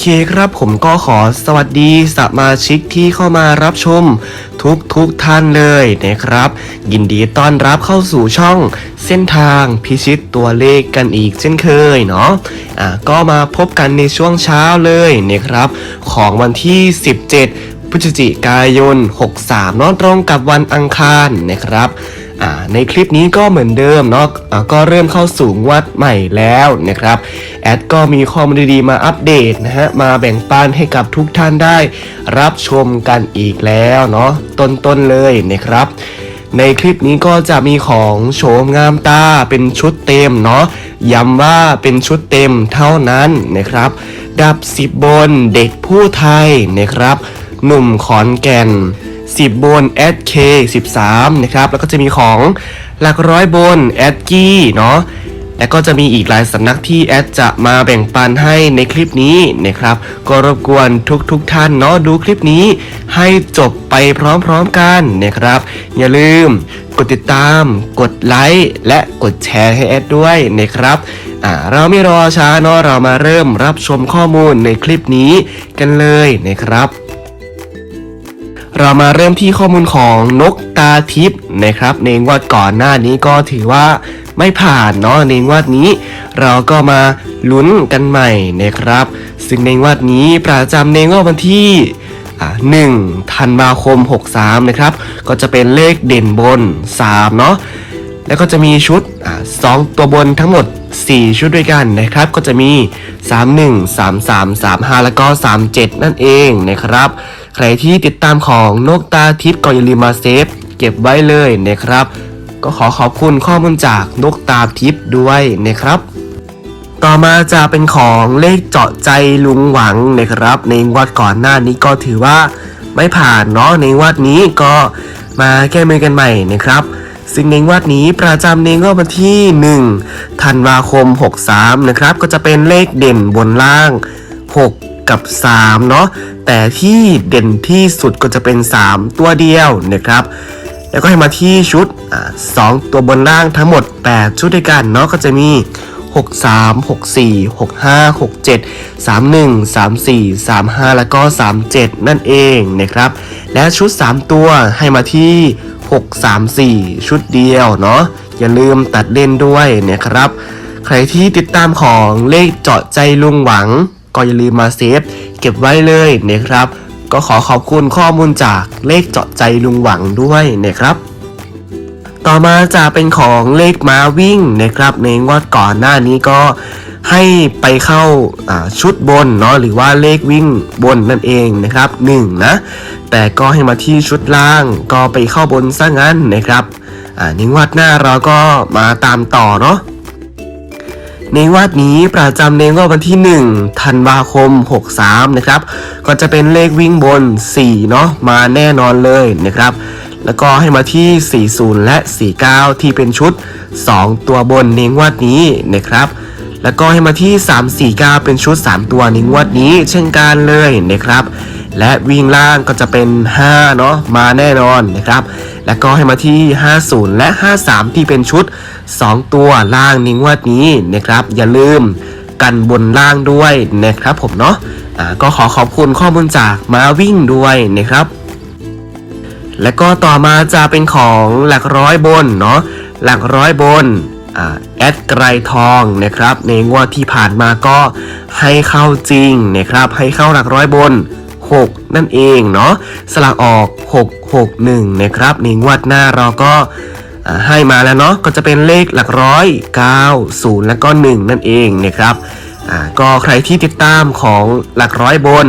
เคครับผมก็ขอสวัสดีสมาชิกที่เข้ามารับชมทุกทุกท่านเลยนะครับ ยินดีต้อนรับเข้าสู่ช่องเส้นทางพิชิตตัวเลขกันอีกเช่นเคยเนาะอะก็มาพบกันในช่วงเช้าเลยนะครับ ของวันที่ 17พฤศจิกายน 63นอะตรงกับวันอังคารนะครับ อ่าในคลิปนี้ก็เหมือนเดิมเนาะอ่าก็เริ่มเข้าสู่งวัดใหม่แล้วนะครับ แอดก็มีข้อมูลดีๆมาอัปเดตนะฮะ มาแบ่งปันให้กับทุกท่านได้รับชมกันอีกแล้วเนาะต้นๆเลยนะครับ ในคลิปนี้ก็จะมีของโฉมงามตาเป็นชุดเต็มเนาะย้ำว่าเป็นชุดเต็มเท่านั้นนะครับ ดับสิบบนเด็กผู้ไทยนะครับ หนุ่มขอนแก่น 10 บน SK 13นะครับ แล้วก็จะมีของหลักร้อยบน a d กี้เนาะ แล้วก็จะมีอีกหลายสำนักที่แอดจะมาแบ่งปันให้ในคลิปนี้นะครับ ก็รบกวนทุกๆทท่านเนาะดูคลิปนี้ ให้จบไปพร้อมๆกันนะครับ อย่าลืมกดติดตาม กดไลค์ และกดแชร์ให้แอดด้วยนะครับอ่าเราไม่รอช้าเนาะเรามาเริ่มรับชมข้อมูลในคลิปนี้กันเลยนะครับ เรามาเริ่มที่ข้อมูลของนกตาทิพย์นะครับในงวดก่อนหน้านี้ก็ถือว่าไม่ผ่านเนาะในงวดนี้ เราก็มาลุ้นกันใหม่นะครับ ซึ่งในงวดนี้ประจำในงวดวันที่1ธันวาคม 63 นะครับ ก็จะเป็นเลขเด่นบน 3 เนาะแล้วก็จะมีชุดอ่าสองตัวบนทั้งหมด 4 ชุดด้วยกันนะครับ ก็จะมี 31 33 35 แล้วก็ 37 นั่นเองนะครับ ใครที่ติดตามของนกตาทิพย์ก็อย่าลืมมาเซฟเก็บไว้เลยนะครับ ก็ขอขอบคุณข้อมูลจากนกตาทิพย์ด้วยนะครับ ต่อมาจะเป็นของเลขเจาะใจลุงหวังนะครับ ในงวดก่อนหน้านี้ก็ถือว่าไม่ผ่านเนาะในงวดนี้ก็มาแก้มือกันใหม่นะครับซึ่งในงวดนี้ประจำในงวดวันที่ 1 ธันวาคม 63 นะครับ ก็จะเป็นเลขเด่นบนล่าง 6 กับ 3 เนาะแต่ที่เด่นที่สุดก็จะเป็น 3 ตัวเดียวนะครับ แล้วก็ให้มาที่ชุดอ่าสองตัวบนล่างทั้งหมด 8 ชุดด้วยกันเนาะก็จะมี 6 3 6 4 6 5 6 7 3 1 3 4 3 5 แล้วก็ 37 นั่นเองนะครับ และชุด 3 ตัวให้มาที่ 6 3 4 ชุดเดียวเนาะอย่าลืมตัดเล่นด้วยนะครับ ใครที่ติดตามของเลขเจาะใจลุงหวัง ก็อย่าลืมมาเซฟเก็บไว้เลยนะครับ ก็ขอขอบคุณข้อมูลจากเลขเจาะใจลุงหวังด้วยนะครับ ต่อมาจะเป็นของเลขม้าวิ่งนะครับในงวดก่อนหน้านี้ก็ให้ไปเข้าชุดบนเนาะหรือว่าเลขวิ่งบนนั่นเองนะครับ1นะแต่ก็ให้มาที่ชุดล่างก็ไปเข้าบนซะงั้นนะครับในงวดหน้าเราก็มาตามต่อเนาะ ในงวดนี้ประจำในงวดวันที่ 1 ธันวาคม 63 นะครับ ก็จะเป็นเลขวิ่งบน 4 เนาะมาแน่นอนเลยนะครับ แล้วก็ให้มาที่ 40 และ 49 ที่เป็นชุด 2 ตัวบนในงวดนี้นะครับ แล้วก็ให้มาที่ 349 เป็นชุด 3 ตัวในงวดนี้เช่นกันเลยนะครับ และวิ่งล่างก็จะเป็น 5 เนาะมาแน่นอนนะครับ แล้วก็ให้มาที่ 50 และ 53 ที่เป็นชุด 2 ตัวล่างในงวดนี้นะครับ อย่าลืมกันบนล่างด้วยนะครับผมเนาะอ่าก็ขอขอบคุณข้อมูลจากมาวิ่งด้วยนะครับ และก็ต่อมาจะเป็นของหลักร้อยบนเนาะหลักร้อยบนแอดไกรทองนะครับในงวดที่ผ่านมาก็ให้เข้าจริงนะครับให้เข้าหลักร้อยบน 6 นั่นเองเนาะสลักออก 6 6 1 นะครับในงวดหน้าเราก็ให้มาแล้วเนาะก็จะเป็นเลขหลักร้อย9 0 แล้วก็ 1 นั่นเองนะครับก็ใครที่ติดตามของหลักร้อยบน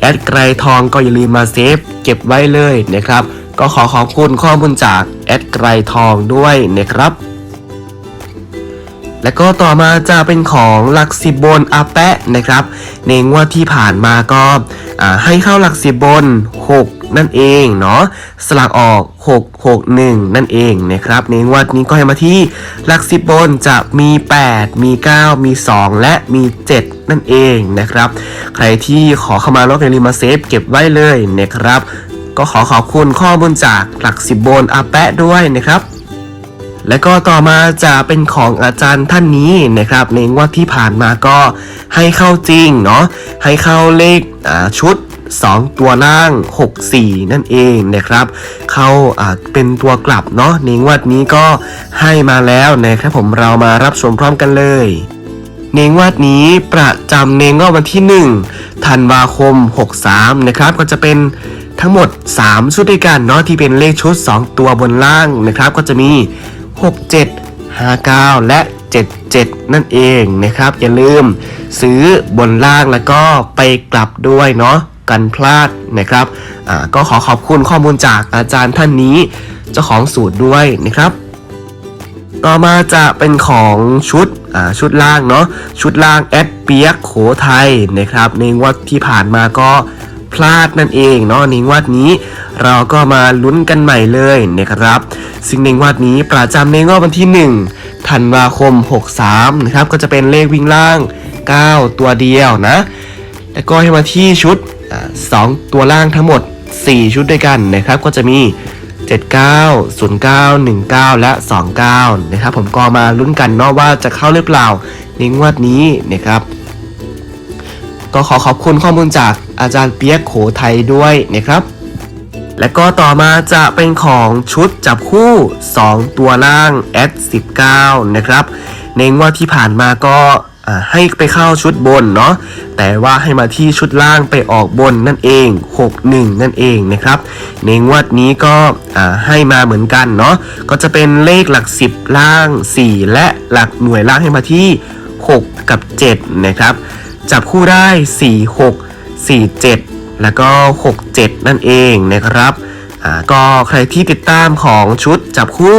แอดไกรทองก็อย่าลืมมาเซฟเก็บไว้เลยนะครับ ก็ขอขอบคุณข้อมูลจากแอดไกรทองด้วยนะครับ แล้วก็ต่อมาจะเป็นของหลักสิบบนอาแปะนะครับ ในงวดที่ผ่านมาก็าให้เข้าหลักสิบบน 6 นั่นเองเนาะสลักออก 6 6 1 นั่นเองนะครับ ในงวดนี้ก็ให้มาที่หลักสิบบนจะมี 8 มี 9 มี 2 และมี 7 นั่นเองนะครับ ใครที่ขอเข้ามาลอกในรีมาเซฟเก็บไว้เลยนะครับ ก็ขอขอบคุณข้อมูลจากหลักสิบบนอาแปะด้วยนะครับ และก็ต่อมาจะเป็นของอาจารย์ท่านนี้นะครับในงวดที่ผ่านมาก็ให้เข้าจริงเนาะให้เข้าเลขชุด 2 ตัวล่าง 6 4 นั่นเองนะครับ เข้าอ่าเป็นตัวกลับเนาะในงวดนี้ก็ให้มาแล้วนะครับผมเรามารับชมพร้อมกันเลยในงวดนี้ประจำในงวดวันที่ 1 ธันวาคม 63 นะครับ ก็จะเป็นทั้งหมด 3 ชุดด้วยกันเนาะที่เป็นเลขชุด 2 ตัวบนล่างนะครับ ก็จะมี 67 59 และ 77 นั่นเองนะครับ อย่าลืมซื้อบนล่างแล้วก็ไปกลับด้วยเนาะกันพลาดนะครับอ่าก็ขอขอบคุณข้อมูลจากอาจารย์ท่านนี้เจ้าของสูตรด้วยนะครับ ต่อมาจะเป็นของชุดอ่าชุดล่างเนาะชุดล่างแอดเปียกโขไทยนะครับ ในงวดที่ผ่านมาก็ พลาดนั่นเองเนาะในงวดนี้ เราก็มาลุ้นกันใหม่เลยนะครับ ซึ่งในงวดนี้ประจำในงวดวันที่ 1 ธันวาคม 63 นะครับ ก็จะเป็นเลขวิ่งล่าง 9 ตัวเดียวนะ แล้วก็ให้มาที่ชุดอ่าสองตัวล่างทั้งหมด 4 ชุดด้วยกันนะครับ ก็จะมี 79 09 19 และ 29 นะครับ ผมก็มาลุ้นกันเนาะว่าจะเข้าหรือเปล่าในงวดนี้นะครับ ก็ขอขอบคุณข้อมูลจากอาจารย์เปียกโขไทยด้วยนะครับ และก็ต่อมาจะเป็นของชุดจับคู่ 2 ตัวล่าง S 19 นะครับ ในงวดที่ผ่านมาก็ให้ไปเข้าชุดบนเนาะแต่ว่าให้มาที่ชุดล่างไปออกบนนั่นเอง 61 นั่นเองนะครับ ในงวดนี้ก็ให้มาเหมือนกันเนาะก็จะเป็นเลขหลัก 10 ล่าง 4 และหลักหน่วยล่างให้มาที่ 6 กับ 7 นะครับ จับคู่ได้ 4 6 4 7 แล้วก็ 6 7 นั่นเองนะครับอ่าก็ใครที่ติดตามของชุดจับคู่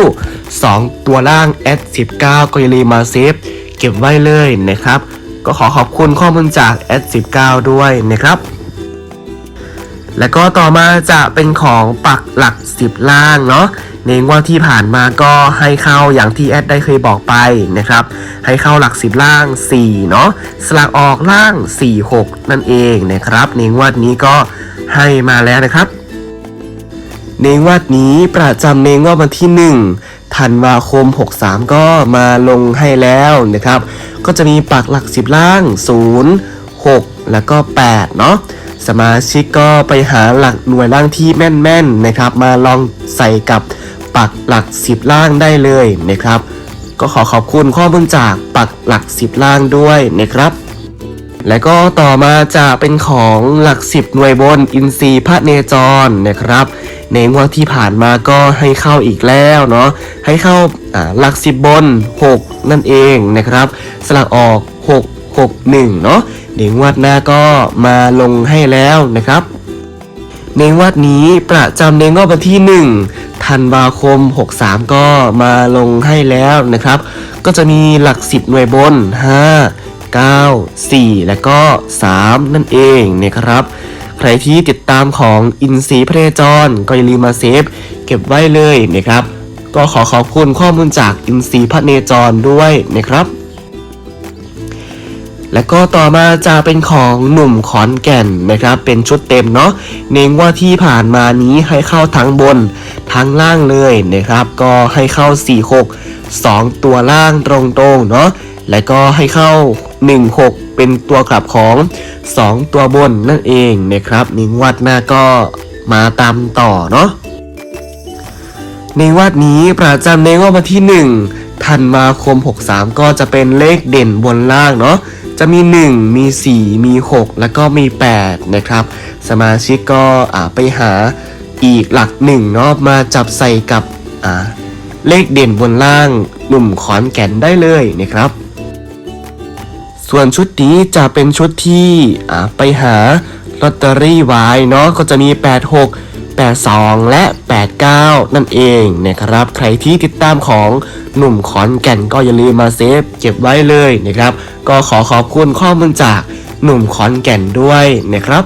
2 ตัวล่าง S 19 ก็อย่าลืมมาเซฟเก็บไว้เลยนะครับ ก็ขอขอบคุณข้อมูลจาก S 19 ด้วยนะครับแล้วก็ต่อมาจะเป็นของปักหลัก 10 ล่างเนาะ ในงวดที่ผ่านมาก็ให้เข้าอย่างที่แอดได้เคยบอกไปนะครับ ให้เข้าหลัก10ล่าง 4 เนาะสลักออกล่าง 4 6 นั่นเองนะครับ ในงวดนี้ก็ให้มาแล้วนะครับ ในงวดนี้ประจำในงวดวันที่ 1 ธันวาคม 63 ก็มาลงให้แล้วนะครับ ก็จะมีปักหลัก10ล่าง 0 6 แล้วก็ 8 เนาะสมาชิกก็ไปหาหลักหน่วยล่างที่แม่นๆนะครับ มาลองใส่กับ ปักหลัก 10 ล่างได้เลยนะครับ ก็ขอขอบคุณข้อมูลจากปักหลัก 10 ล่างด้วยนะครับ และก็ต่อมาจะเป็นของหลักสิบหน่วยบนอินทรีย์พระเนจรนะครับ ในงวดที่ผ่านมาก็ให้เข้าอีกแล้วเนาะให้เข้าหลักสิบบน 6 นั่นเองนะครับ สลักออก 6 6 1 เนาะในงวดหน้าก็มาลงให้แล้วนะครับในงวดนี้ประจำในงวดวันที่1 ธันวาคม 63 ก็มาลงให้แล้วนะครับ ก็จะมีหลัก 10 หน่วยบน 5 9 4 และก็ 3 นั่นเองนะครับ ใครที่ติดตามของอินซีพระเนจรก็อย่าลืมมาเซฟเก็บไว้เลยนะครับ ก็ขอขอบคุณข้อมูลจากอินซีพระเนจรด้วยนะครับ และก็ต่อมาจะเป็นของหนุ่มขอนแก่นนะครับ เป็นชุดเต็มเนาะเน้นว่าที่ผ่านมานี้ให้เข้าทั้งบนทั้งล่างเลยนะครับ ก็ให้เข้า 4 6 2 ตัวล่างตรงๆเนาะและก็ให้เข้า 1 6 เป็นตัวกลับของ 2 ตัวบนนั่นเองนะครับนิงวัดหน้าก็มาตามต่อเนาะในวัดนี้ประจำในงวดวันที่ 1 ธันวาคม 63 ก็จะเป็นเลขเด่นบนล่างเนาะ จะมี 1 มี 4 มี 6 แล้วก็มี 8 นะครับ สมาชิกก็อ่าไปหาอีกหลักหนึ่งเนาะมาจับใส่กับอ่าเลขเด่นบนล่างหนุ่มขอนแก่นได้เลยนะครับ ส่วนชุดนี้จะเป็นชุดที่อ่าไปหาลอตเตอรี่ไว้เนาะก็จะมี 86 82 และ 89 นั่นเองนะครับ ใครที่ติดตามของหนุ่มขอนแก่นก็อย่าลืมมาเซฟเก็บไว้เลยนะครับ ก็ขอขอบคุณข้อมูลจากหนุ่มขอนแก่นด้วยนะครับ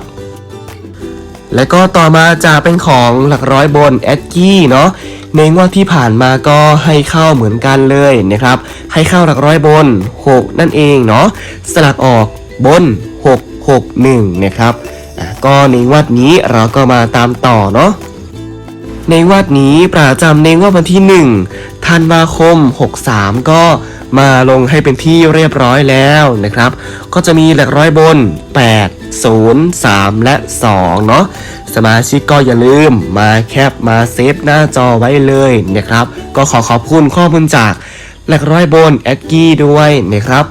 และก็ต่อมาจะเป็นของหลักร้อยบนแอดกี้เนาะในงวดที่ผ่านมาก็ให้เข้าเหมือนกันเลยนะครับ ให้เข้าหลักร้อยบน 6 นั่นเองเนาะสลักออกบน 6 6 1 นะครับ ก็ในงวดนี้เราก็มาตามต่อเนาะในงวดนี้ประจำในงวดวันที่ 1 ธันวาคม 63 ก็มาลงให้เป็นที่เรียบร้อยแล้วนะครับ ก็จะมีหลักร้อยบน 8 0 3 และ 2 เนาะสมาชิกก็อย่าลืมมาแคปมาเซฟหน้าจอไว้เลยนะครับ ก็ขอขอบคุณข้อมูลจากหลักร้อยบนแอดกี้ด้วยนะครับ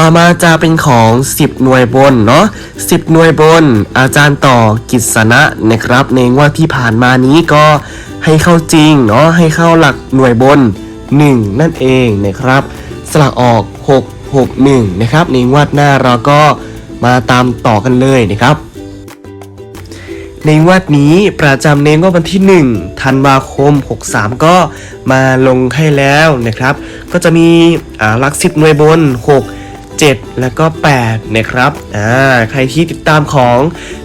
ต่อมาจะเป็นของ 10 หน่วยบนเนาะ10 หน่วยบน อาจารย์ต่อกิษณะนะครับ ในงวดที่ผ่านมานี้ก็ให้เข้าจริงเนาะให้เข้าหลักหน่วยบน 1 นั่นเองนะครับ สลักออก 6 6 1 นะครับ ในงวดหน้าเราก็มาตามต่อกันเลยนะครับ ในงวดนี้ประจำในงวดวันที่ 1 ธันวาคม 63 ก็มาลงให้แล้วนะครับ ก็จะมีหลักสิบหน่วยบน 6 7 แล้วก็ 8 นะครับ อ่า ใครที่ติดตามของ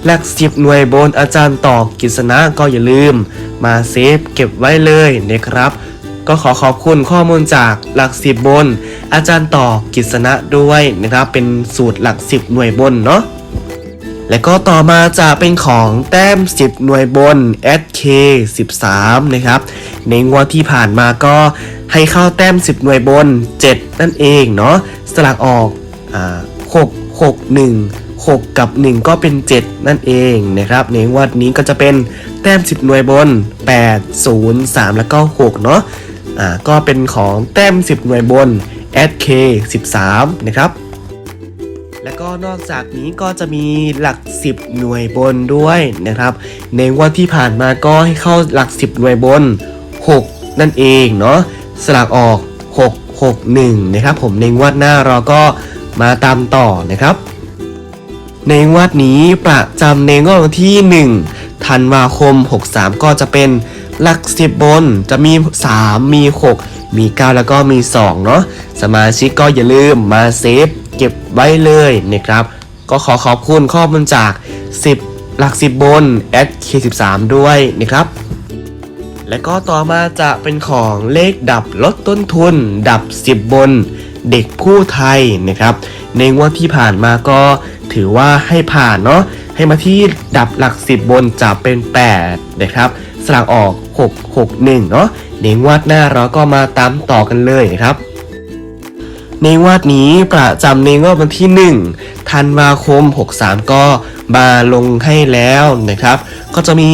หลักสิบหน่วยบนอาจารย์ต่อกิษณะก็อย่าลืม มาเซฟเก็บไว้เลยนะครับ ก็ขอขอบคุณข้อมูลจากหลักสิบบน อาจารย์ต่อกิษณะด้วยนะครับ เป็นสูตรหลักสิบหน่วยบนเนาะและก็ต่อมาจะเป็นของแต้ม 10 หน่วยบน SK 13 นะครับ ในงวดที่ผ่านมาก็ให้เข้าแต้ม 10 หน่วยบน 7 นั่นเองเนาะสลักออก อ่า6 6 1 6กับ 1 ก็เป็น 7 นั่นเองนะครับในงวดนี้ก็จะเป็นแต้ม 10 หน่วยบน 8 0 3 แล้วก็6เนาะอ่าก็เป็นของแต้ม 10 หน่วยบน SK 13 นะครับ แล้วก็นอกจากนี้ก็จะมีหลัก 10 หน่วยบนด้วยนะครับ ในงวันที่ผ่านมาก็ให้เข้าหลัก 10 หน่วยบน 6 นั่นเองเนาะสลากออก 6 6 1 นะครับผมในงวดหน้าเราก็ มาตามต่อนะครับ ในงวดนี้ประจำในงวดวันที่ 1 ธันวาคม 63 ก็จะเป็นหลัก10บบนจะมี 3 มี 6 มี 9 แล้วก็มี 2 เนาะสมาชิกก็อย่าลืมมาเซฟเก็บไว้เลยนะครับ ก็ขอขอบคุณข้อมูลจาก 10 หลัก10บบน k13 ด้วยนะครับ และก็ต่อมาจะเป็นของเลขดับลดต้นทุน ดับ 10 บน เด็กผู้ไทยนะครับ ในงวดที่ผ่านมาก็ถือว่าให้ผ่านเนาะให้มาที่ดับหลัก 10 บนจะเป็น 8 นะครับ สลากออก 6 6 1 เนาะในงวดหน้าเราก็มาตามต่อกันเลยนะครับ ในงวดนี้ประจำในงวดวันที่ 1 ธันวาคม 63 ก็มาลงให้แล้วนะครับ ก็จะมี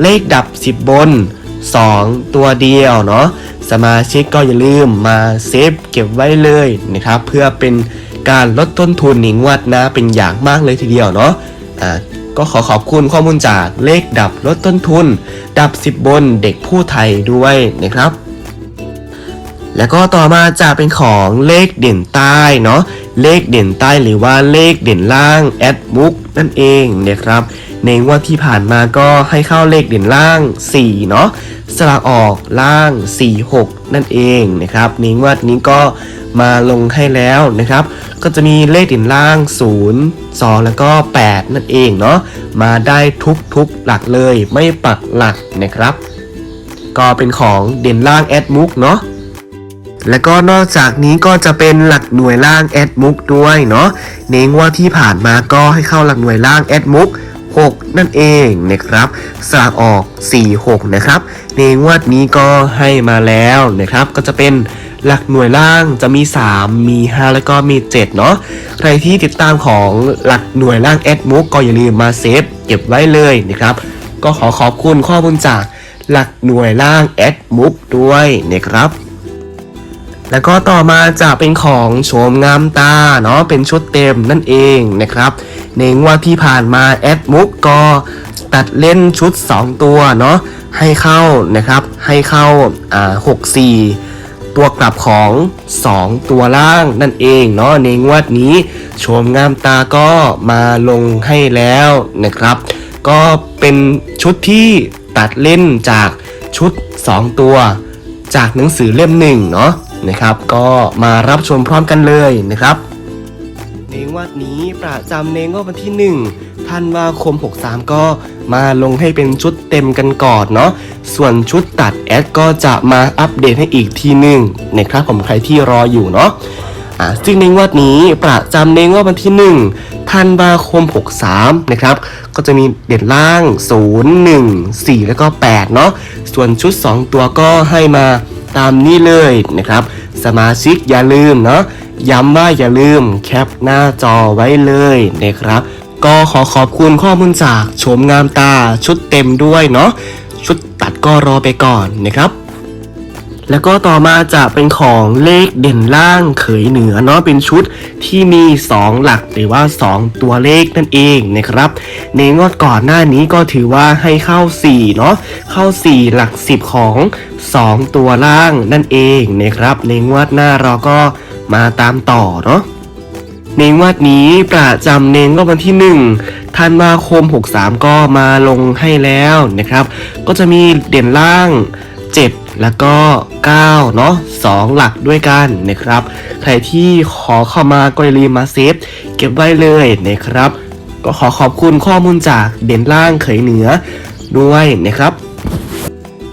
เลขดับ 10 บน 2 ตัวเดียวเนาะ สมาชิกก็อย่าลืมมาเซฟเก็บไว้เลยนะครับเพื่อเป็นการลดต้นทุนในงวัดน้าเป็นอย่างมากเลยทีเดียวเนาะอ่าก็ขอขอบคุณข้อมูลจากเลขดับลดต้นทุน ดับ 10 บนเด็กผู้ไทยด้วยนะครับ แล้วก็ต่อมาจะเป็นของเลขเด่นใต้เนาะเลขเด่นใต้หรือว่าเลขเด่นล่างแอดบุ๊กนั่นเองนะครับ ในงวดที่ผ่านมาก็ให้เข้าเลขเด่นล่าง 4 เนาะสลากออกล่าง 4 6 นั่นเองนะครับในงวดนี้ก็มาลงให้แล้วนะครับ ก็จะมีเลขเด่นล่าง 0 2 แล้วก็ 8 นั่นเองเนาะมาได้ทุกทุกๆหลักเลยไม่ปักหลักนะครับ ก็เป็นของเด่นล่างแอดมุกเนาะและก็นอกจากนี้ก็จะเป็นหลักหน่วยล่างแอดมุกด้วยเนาะในงวดที่ผ่านมาก็ให้เข้าหลักหน่วยล่างแอดมุก 6 นั่นเองนะครับสลากออก 4 6 นะครับ ในงวดนี้ก็ให้มาแล้วนะครับ ก็จะเป็นหลักหน่วยล่างจะมี 3 มี 5 แล้วก็มี 7 เนาะ ใครที่ติดตามของหลักหน่วยล่างแอดมุกก็อย่าลืมมาเซฟเก็บไว้เลยนะครับ ก็ขอขอบคุณข้อมูลจากหลักหน่วยล่างแอดมุกด้วยนะครับ แล้วก็ต่อมาจะเป็นของโฉมงามตาเนาะ เป็นชุดเต็มนั่นเองนะครับ ในงวดที่ผ่านมาแอดมุกก็ตัดเล่นชุด 2 ตัวเนาะให้เข้านะครับให้เข้าอ่า64ตัวกลับของ 2 ตัวล่างนั่นเองเนาะในงวดนี้โฉมงามตาก็มาลงให้แล้วนะครับ ก็เป็นชุดที่ตัดเล่นจากชุด 2 ตัว จากหนังสือเล่มหนึ่งเนาะนะครับ ก็มารับชมพร้อมกันเลยนะครับ ในงวดนี้ประจำในงวดวันที่ 1 ธันวาคม 63 ก็มาลงให้เป็นชุดเต็มกันก่อนเนาะ ส่วนชุดตัดแอดก็จะมาอัปเดตให้อีกทีหนึ่งนะครับผมใครที่รออยู่เนาะซึ่งในงวดนี้ประจำในงวดวันที่ 1 ธันวาคม 63 นะครับ ก็จะมีเด่นล่าง 0 1 4 แล้วก็ 8 เนาะ ส่วนชุด 2 ตัวก็ให้มาตามนี้เลยนะครับ สมาชิกอย่าลืมเนาะ ย้ำว่าอย่าลืมแคปหน้าจอไว้เลยนะครับ ก็ขอขอบคุณข้อมูลจากโฉมงามตาชุดเต็มด้วยเนาะชุดตัดก็รอไปก่อนนะครับ แล้วก็ต่อมาจะเป็นของเลขเด่นล่างเขยเหนือเนาะเป็นชุดที่มี 2 หลักหรือว่า 2 ตัวเลขนั่นเองนะครับในงวดก่อนหน้านี้ก็ถือว่าให้เข้า4เนาะเข้า 4 หลัก 10 ของ 2 ตัวล่างนั่นเองนะครับในงวดหน้าเราก็มาตามต่อเนาะในงวดนี้ประจำเน้นก็วันที่ 1 ธันวาคม 63 ก็มาลงให้แล้วนะครับ ก็จะมีเด่นล่าง 7 แล้วก็ 9 เนาะ2หลักด้วยกันนะครับ ใครที่ขอเข้ามาก็อย่าลืมมาเซฟเก็บไว้เลยนะครับ ก็ขอขอบคุณข้อมูลจากเด่นล่างเขยเหนือด้วยนะครับ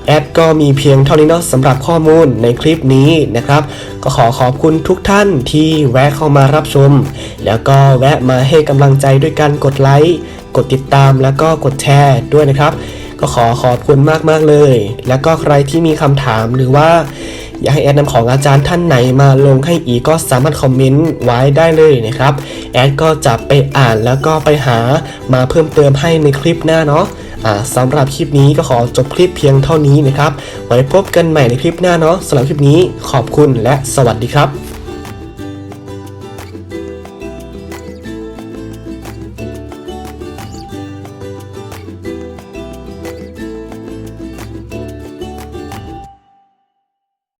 แอดก็มีเพียงเท่านี้เนาะสำหรับข้อมูลในคลิปนี้นะครับ ก็ขอขอบคุณทุกท่านที่แวะเข้ามารับชม แล้วก็แวะมาให้กำลังใจด้วยการกดไลค์ กดติดตามแล้วก็กดแชร์ด้วยนะครับ ก็ขอขอบคุณมากๆเลย แล้วก็ใครที่มีคำถามหรือว่า อยากให้แอดนำของอาจารย์ท่านไหนมาลงให้อีกก็สามารถคอมเมนต์ไว้ได้เลยนะครับ แอดก็จะไปอ่านแล้วก็ไปหามาเพิ่มเติมให้ในคลิปหน้าเนาะอ่าสำหรับคลิปนี้ก็ขอจบคลิปเพียงเท่านี้นะครับ ไว้พบกันใหม่ในคลิปหน้าเนาะสำหรับคลิปนี้ขอบคุณและสวัสดีครับ